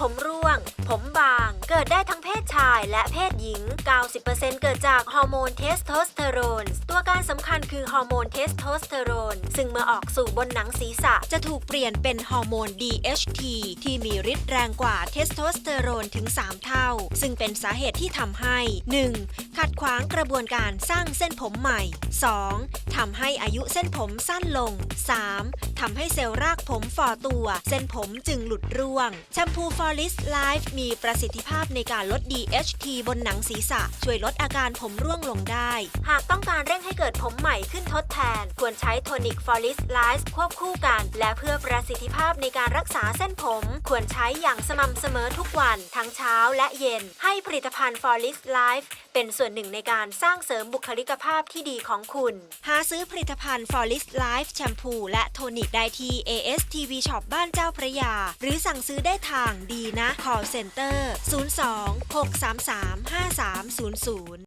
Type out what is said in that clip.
ผมร่วง ผมบาง เกิดได้ทั้งเพศชายและเพศหญิง 90%เกิดจากฮอร์โมนเทสโทสเตอโรน ตัวการสำคัญคือฮอร์โมนเทสโทสเตอโรน ซึ่งเมื่อออกสู่บนหนังศีรษะจะถูกเปลี่ยนเป็นฮอร์โมน DHT ที่มีฤทธิ์แรงกว่าเทสโทสเตอโรนถึง 3 เท่า ซึ่งเป็นสาเหตุที่ทำให้ 1. ขัดขวางกระบวนการสร้างเส้นผมใหม่ 2. ทำให้อายุเส้นผมสั้นลง 3. ทำให้เซลล์รากผมฝ่อตัว เส้นผมจึงหลุดร่วง แชมพู Forest Life มีประสิทธิภาพในการลด DHT บนหนังศีรษะ ช่วยลดอาการผมร่วงลงได้ หากต้องการเร่งให้เกิดผมใหม่ขึ้นทดแทน ควรใช้โทนิกฟอริสไลฟ์ควบคู่กัน และเพื่อประสิทธิภาพในการรักษาเส้นผม ควรใช้อย่างสม่ำเสมอทุกวัน ทั้งเช้าและเย็น ให้ผลิตภัณฑ์ฟอริสไลฟ์เป็นส่วนหนึ่งในการสร้างเสริมบุคลิกภาพที่ดีของคุณ หาซื้อผลิตภัณฑ์ Forest Life แชมพูและโทนิกได้ที่ ASTV Shop บ้านเจ้าพระยา หรือสั่งซื้อได้ทางดีนะ Call Center 02 633 5300